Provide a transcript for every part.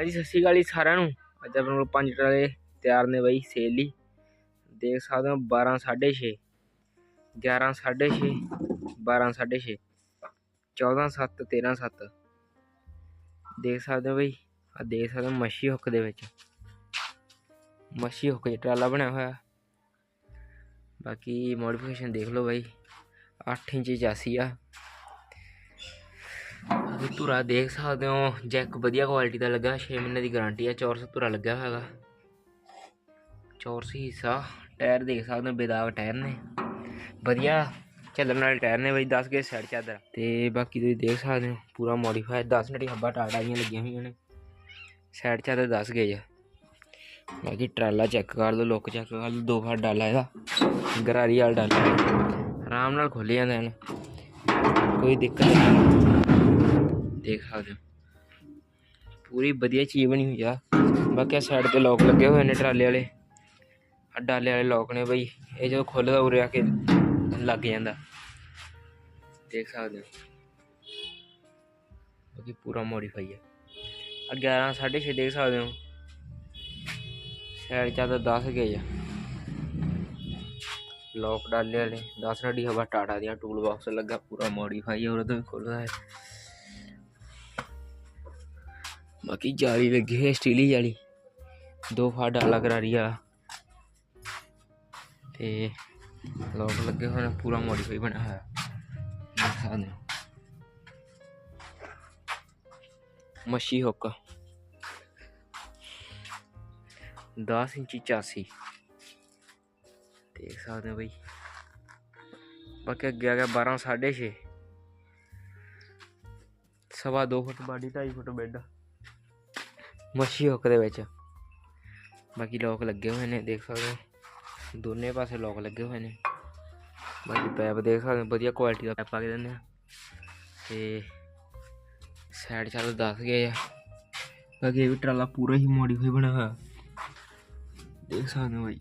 ਹਾਂਜੀ, ਸਤਿ ਸ਼੍ਰੀ ਅਕਾਲ ਜੀ ਸਾਰਿਆਂ ਨੂੰ। ਅੱਜ ਆਪਣੇ ਕੋਲ ਪੰਜ ਟਰਾਲੇ ਤਿਆਰ ਨੇ ਬਾਈ, ਸੇਲ ਲਈ ਦੇਖ ਸਕਦੇ ਹੋ 12 6.5 11 6.5 12 6.5 14 7 13 7 ਦੇਖ ਸਕਦੇ ਹੋ ਬਾਈ ਆ ਦੇਖ ਸਕਦੇ ਹੋ ਮੱਛੀ ਹੁੱਕ ਦੇ ਵਿੱਚ। ਮੱਛੀ ਹੁੱਕ ਜਿਹਾ ਟਰਾਲਾ ਬਣਿਆ ਹੋਇਆ। ਬਾਕੀ ਮੋਡੀਫਿਕੇਸ਼ਨ ਦੇਖ ਲਓ ਬਾਈ 8 ਇੰਚ ਚਾਸੀ ਆ। ਧੁਰਾ ਦੇਖ ਸਕਦੇ ਹੋ ਜੈਕ ਵਧੀਆ ਕੁਆਲਿਟੀ ਦਾ ਲੱਗਾ 6 ਮਹੀਨੇ ਦੀ ਗਾਰੰਟੀ ਹੈ ਚੌਰਸ ਧੁਰਾ ਲੱਗਾ ਹੋਇਆ ਹੈਗਾ। ਚੌਰਸ ਹਿੱਸਾ ਟਾਇਰ ਦੇਖ ਸਕਦੇ ਹੋ ਬੇਦਾਗ ਟਾਇਰ ਨੇ। ਵਧੀਆ, ਚੱਲਣ ਵਾਲੇ ਟਾਇਰ ਨੇ ਬਈ 10 ਕੇ ਸਾਈਡ ਚਾਦਰ। ਤੇ ਬਾਕੀ ਤੁਸੀਂ ਦੇਖ ਸਕਦੇ ਹੋ, ਪੂਰਾ ਮੋਡੀਫਾਈ 10 ਨੜੀ ਹੱਬਾ ਟਾਟਾ ਦੀਆਂ ਲੱਗੀਆਂ ਹੋਈਆਂ ਨੇ। ਸਾਈਡ ਚਾਦਰ 10 ਗਏ ਆ ਬਾਕੀ ਟਰਾਲਾ ਚੈੱਕ ਕਰ ਲਓ ਲੁੱਕ ਚੈੱਕ ਕਰ ਲਓ, ਦੋ ਫਾਟ ਡਾਲਾ ਇਹਦਾ। ਗਰਾਰੀ ਵਾਲਾ ਡਾਲਾ। ਆਰਾਮ ਨਾਲ ਖੁੱਲ ਜਾਂਦਾ ਹਨ। ਕੋਈ ਦਿੱਕਤ ਨਹੀਂ। ਦੇਖ ਸਕਦੇ ਹੋ। ਪੂਰੀ ਵਧੀਆ ਚੀਜ਼ ਬਣੀ ਹੋਈ ਆ। ਬਾਕੀ ਸਾਈਡ ਤੇ ਲੋਕ ਲੱਗੇ ਹੋਏ ਨੇ ਟਰਾਲੇ ਵਾਲੇ। ਆ ਡਾਲੇ ਵਾਲੇ ਲੋਕ ਨੇ ਬਈ। ਇਹ ਜਦੋਂ ਖੁੱਲਦਾ ਉਰੇ ਆ ਕੇ ਲੱਗ ਜਾਂਦਾ। ਦੇਖ ਸਕਦੇ ਹੋ। ਬਾਕੀ ਪੂਰਾ ਮੋਡੀਫਾਈ ਹੈ ਆ 11 6.5 ਦੇਖ ਸਕਦੇ ਹੋ। ਸਾਈਡ ਚਾ ਤਾਂ 10 ਗਏ ਆ। ਲੋਕ ਡਾਲੇ ਵਾਲੇ। 10 ਨੜੀ ਹਵਾ ਟਾਟਾ ਦੀਆਂ ਟੂਲ ਬਾਕਸ ਲੱਗਾ। ਪੂਰਾ ਮੋਡੀਫਾਈ ਹੈ ਉਹਦੇ ਖੁੱਲਦਾ ਹੈ। ਬਾਕੀ ਜਾਲੀ ਲੱਗੀ ਹੈ ਸਟੀਲੀ ਜਾਲੀ। ਦੋ ਫਾਟ ਡਾਲਾ ਕਰਾਰੀ ਵਾਲਾ। ਤੇ ਲੋਕ ਲੱਗੇ ਹੋਏ ਨੇ, ਪੂਰਾ ਮੋਡੀਫਾਈ ਬਣਿਆ ਹੋਇਆ। ਦੇਖ ਸਕਦੇ ਮੱਛੀ ਹੁੱਕ। 10 ਇੰਚੀ ਚਾਸੀ। ਦੇਖ ਸਕਦੇ ਹੋ ਬਈ। ਬਾਕੀ ਅੱਗੇ ਆ ਗਿਆ 12 6.5 ਸਵਾ 2 ਫੁੱਟ ਬਾਡੀ 2.5 ਫੁੱਟ ਬੈੱਡ। ਮੱਛੀ ਹੁੱਕ ਦੇ ਵਿੱਚ। ਬਾਕੀ ਲੋਕ ਲੱਗੇ ਹੋਏ ਨੇ, ਦੇਖ ਸਕਦੇ ਹੋ। ਦੋਨੇ ਪਾਸੇ ਲੋਕ ਲੱਗੇ ਹੋਏ ਨੇ। ਬਾਕੀ ਪੈਪ ਦੇਖ ਸਕਦੇ ਹੋ, ਵਧੀਆ ਕੁਆਲਿਟੀ ਦਾ ਪੈਪ ਆ ਕੇ ਦਿੰਦੇ ਆ। ਤੇ ਸਾਈਡ ਚੱਲ ਦੱਸ ਗਏ ਆ। ਬਾਕੀ ਇਹ ਵੀ ਟਰਾਲਾ ਪੂਰਾ ਹੀ ਮੋਡੀਫਾਈ ਬਣਾ ਹੋਇਆ। ਦੇਖ ਸਕਦੇ ਹੋ ਬਾਈ।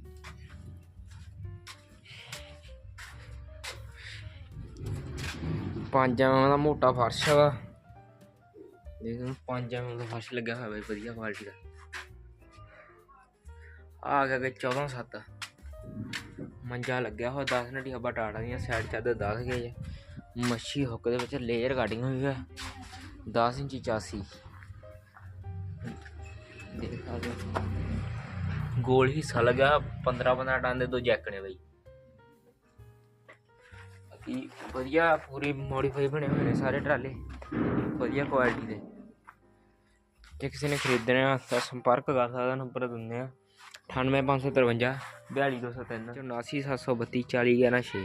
ਪੰਜ ਦਾ ਮੋਟਾ ਫਰਸ਼ ਵਾ ਦੇਖ, ਪੰਜ ਐਮ ਦਾ ਫਰਸ਼ ਲੱਗਿਆ ਹੋਇਆ ਬਾਈ, ਵਧੀਆ ਕੁਆਲਿਟੀ ਦਾ। ਆ ਗਿਆ ਕਿ 14 7 ਮੰਜਾ ਲੱਗਿਆ ਹੋਇਆ 10 ਨਟੀ ਹੱਬਾ ਟਾਟਾ ਦੀਆਂ ਸਾਈਡ ਚਾਦਰ 10 ਗਏ ਆ ਮੱਛੀ ਹੁੱਕ ਦੇ ਵਿੱਚ ਲੇਅਰ ਕਾਟਿੰਗ ਹੋਈ ਹੈ 10 ਇੰਚੀ ਚਾਸੀ। ਦੇਖ ਸਕਦੇ ਗੋਲ ਹਿੱਸਾ ਲੱਗਾ 15 15 ਟਨ ਦੇ ਦੋ ਜੈਕ ਨੇ ਬਈ। ਬਾਕੀ ਵਧੀਆ ਪੂਰੀ ਮੋਡੀਫਾਈ ਬਣੇ ਹੋਏ ਨੇ ਸਾਰੇ ਟਰਾਲੇ। ਵਧੀਆ ਕੁਆਲਿਟੀ ਦੇ। ਜੇ ਕਿਸੇ ਨੇ ਖਰੀਦਣਾ ਤਾਂ ਸੰਪਰਕ ਕਰ ਸਕਦਾ ਨੰਬਰ ਦਿੰਦੇ ਆ। 98553 42203 732 40 11 6